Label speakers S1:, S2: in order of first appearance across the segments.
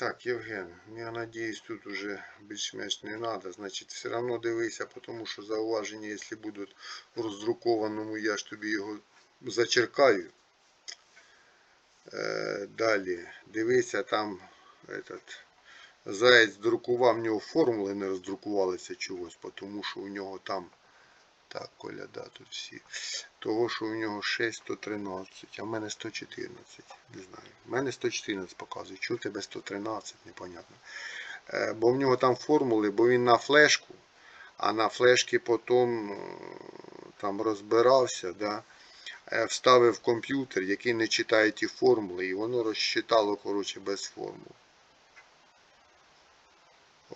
S1: Так, Євген, я надіюсь, тут уже більш-менш не треба. Значить, все одно дивися, тому що зауваження, якщо будуть в роздрукованому, я ж тобі його зачеркаю. Е, далі, дивися, там этот, Заєць друкував, в нього формули не роздрукувалися чогось, тому що у нього там. Так, Коля, да, тут всі. Того, що у нього 6113, а в мене 114. Не знаю. В мене 114 показує. Чого у тебе 113, непонятно. Е, бо в нього там формули, бо він на флешку, а на флешки потім е, там розбирався, да, е, вставив комп'ютер, який не читає ті формули, і воно розчитало, коротше, без формул.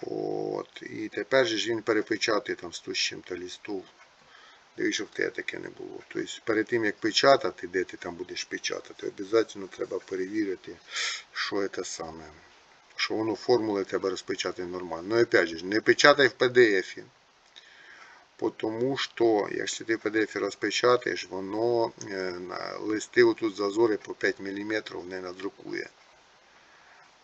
S1: От, і тепер же ж він перепечатає там 100 з чим-то листов. Щоб в тебе таке не було. Тобто перед тим як печатати, де ти там будеш печатати, обов'язково треба перевірити, що це саме. Що воно формули тебе розпечатає нормально. Ну опять же, не печатай в PDF. Тому що, якщо ти в PDF розпечатаєш, воно е, на листи отут зазори по 5 мм не надрукує.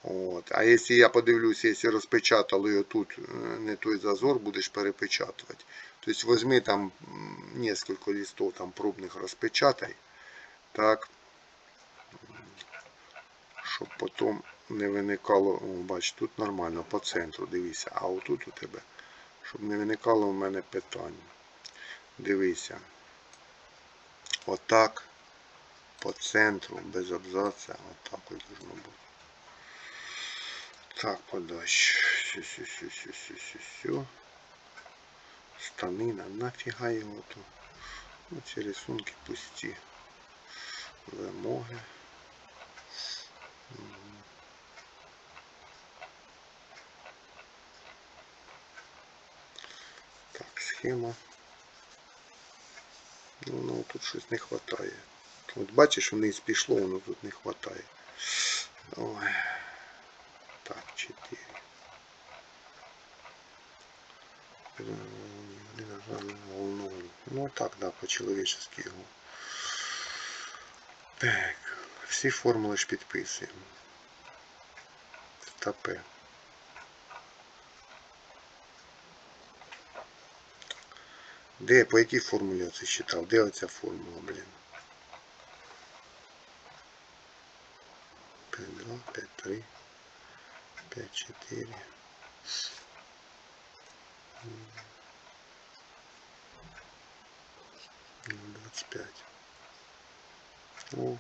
S1: От. А якщо я подивлюся, якщо розпечатали отут е, не той зазор, будеш перепечатувати. Тобто возьми там несколько листов там пробних розпечатай. Так. Щоб потім не виникало, бач, тут нормально, по центру, дивися. А отут у тебе, щоб не виникало у мене питань. Дивися. Отак. По центру, без абзаца. Отак ось должно бути. Так, подальше. Сю, сю, сю, сю, сю, сю, сю. Станина, нафіга його то. Ну, рисунки пусті. Вимоги. Так, схема. Ну, ну тут щось не вистачає. От бачиш, вниз пішло, воно тут не вистачає. Ой. Так, 4. Ну так, да, по-человечески його. Так, всі формули ж підписуємо. Стапе. Де, по якій формулі я це читав? Де оця формула, блін? 5, 2, 5, 3, 5, 4. 25. О.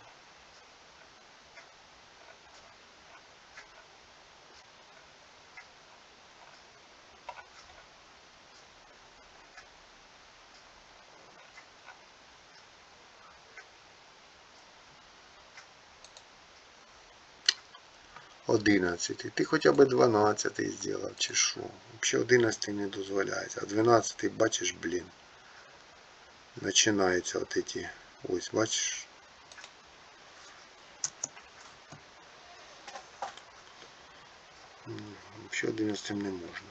S1: Одинадцятий. Ти хоча б дванадцятий зробив, чи що? Взагалі одинадцятий не дозволяється. А дванадцятий, бачиш, блін. Починаються от эти. Ось, бачиш. М, Взагалі одинадцятим не можна.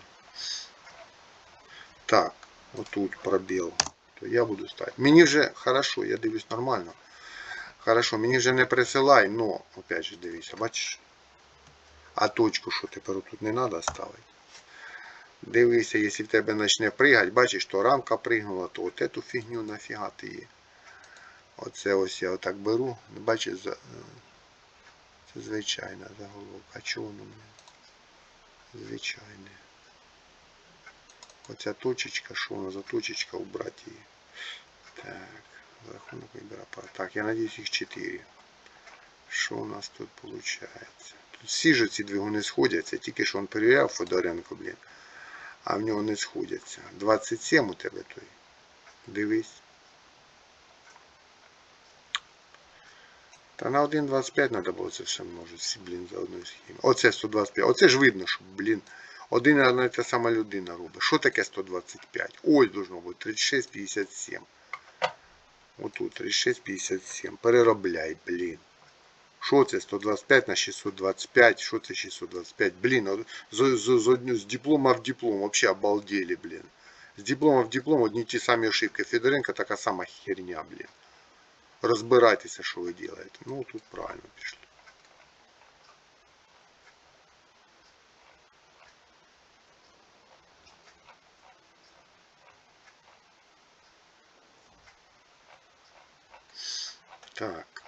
S1: Так, отут пробіл. То я буду ставити. Мені вже хорошо, я дивлюсь нормально. Хорошо, мені вже не присилай, но, опять же, дивися, бачиш. А точку, що тепер тут не треба ставити. Дивися, якщо в тебе почне пригати, бачиш, то рамка пригнула, то от эту фігню нафіга ти є. Оце ось я отак беру. Бачиш, за- це звичайна заголовка. А чого воно мене? Звичайне. Оця точечка, що воно за точечка убрати її. Так, рахунок апарат. Так, я надіюсь їх 4. Що у нас тут виходить? Тут всі ж ці двигуни сходяться, тільки що він перевіряв Федоренко, блін. А в нього не сходяться. 27 у тебе той. Дивись. Та на 1.25 треба було це все множити, всі, блін, за одною схемою. Оце 125. Оце ж видно, що, блін, один одна та сама людина робить. Що таке 125? Ось должно бути 36,57. Отут 36,57. Переробляй, блін. Що це 125 на 625? Що це 625? Блін, з, с з, диплома в диплом. Вообще обалдели, блин. С диплома в диплом одні те самі ошибки. Федоренко такая сама херня, блін. Розбирайтеся, а что, ви робите. Ну тут правильно пішло. Так.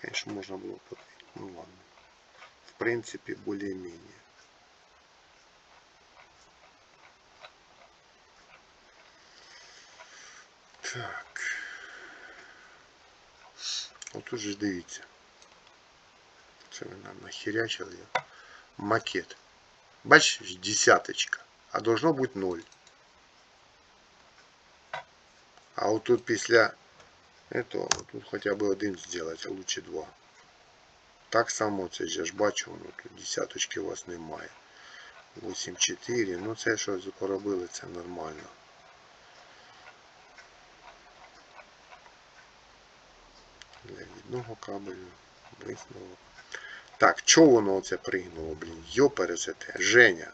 S1: Конечно, можно было подвинуть. Ну ладно. В принципе, более-менее. Так. Отут же ж дивіться. Це ви нам нахерячили. Макет. Бачиш, десяточка. А должно бути ноль. А вот тут після этого, тут хоча б один зробити, а лучше два. Так само це я ж бачу, ну тут десяточки у вас немає. 8-4, ну це що поробили, це нормально. Для відного кабелю, висновок. Так, чого воно оце пригнуло, блін? Йо пересете. Женя.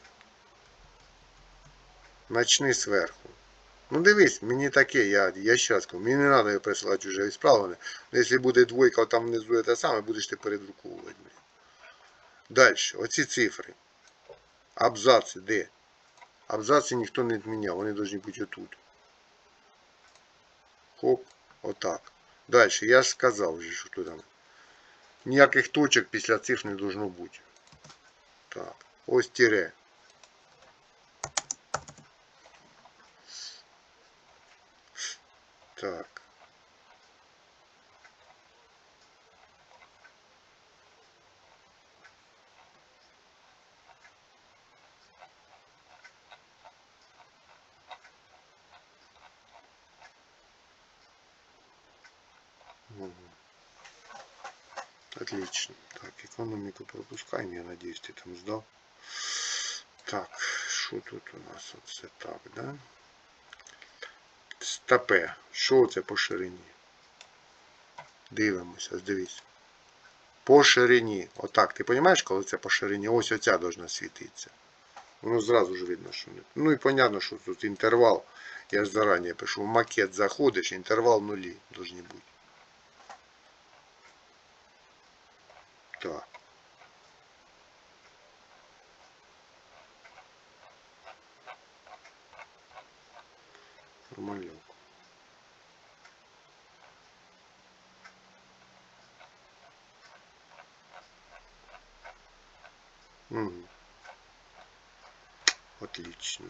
S1: Начни зверху. Ну дивись, мені таке, я, я щас кажу, мені не треба присилати вже відправлене. Ну, якщо буде двойка там внизу те саме, будеш ти передруковувати. Далі, оці цифри. Абзаци, де? Абзаци ніхто не відміняв, вони повинні бути отут. Хоп, отак. Далі, я ж сказав вже, що тут там. Ніяких точок після цифр не должно бути. Так, ось тире. Так. Отлично. Так, экономику пропускаем, я надеюсь, ты там сдал. Так, що тут у нас? Оце так, да? Стапе. Що це по ширині? Дивимося, дивись. По ширині. Отак. Ти розумієш, коли це по ширині? Ось оця должна світитися. Воно зразу ж видно, що не. Ну і понятно, що тут інтервал. Я ж зарані пишу, в макет заходиш, інтервал нулі должні бути. Так. Нормально. Мгм. Отлично.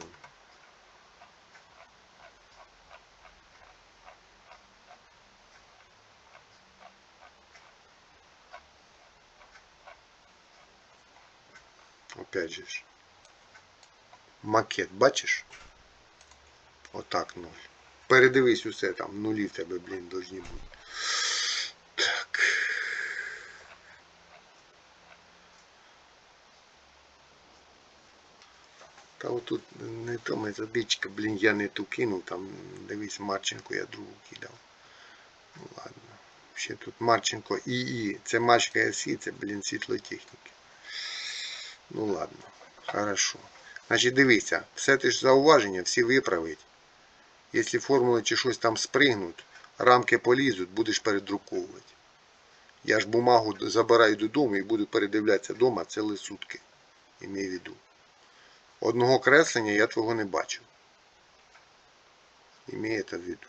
S1: Опять же. Макет, бачиш? Отак ноль. Передивись усе там, нулі в тебе, блін, должні бути. Так. Та отут не то методичка, блін, я не ту кинув, там дивись Марченко, я другу кидав. Ну ладно. Ще тут Марченко ІІ. Це Марченко СІ, це, блін, світлотехніки. Ну ладно, хорошо. Значить, дивися, все ти ж зауваження, всі виправить. Якщо формули чи щось там спригнуть, рамки полізуть, будеш передруковувати. Я ж бумагу забираю додому і буду передивлятися вдома цілі сутки. Імей в виду. Одного креслення я твого не бачив. Імей це в виду.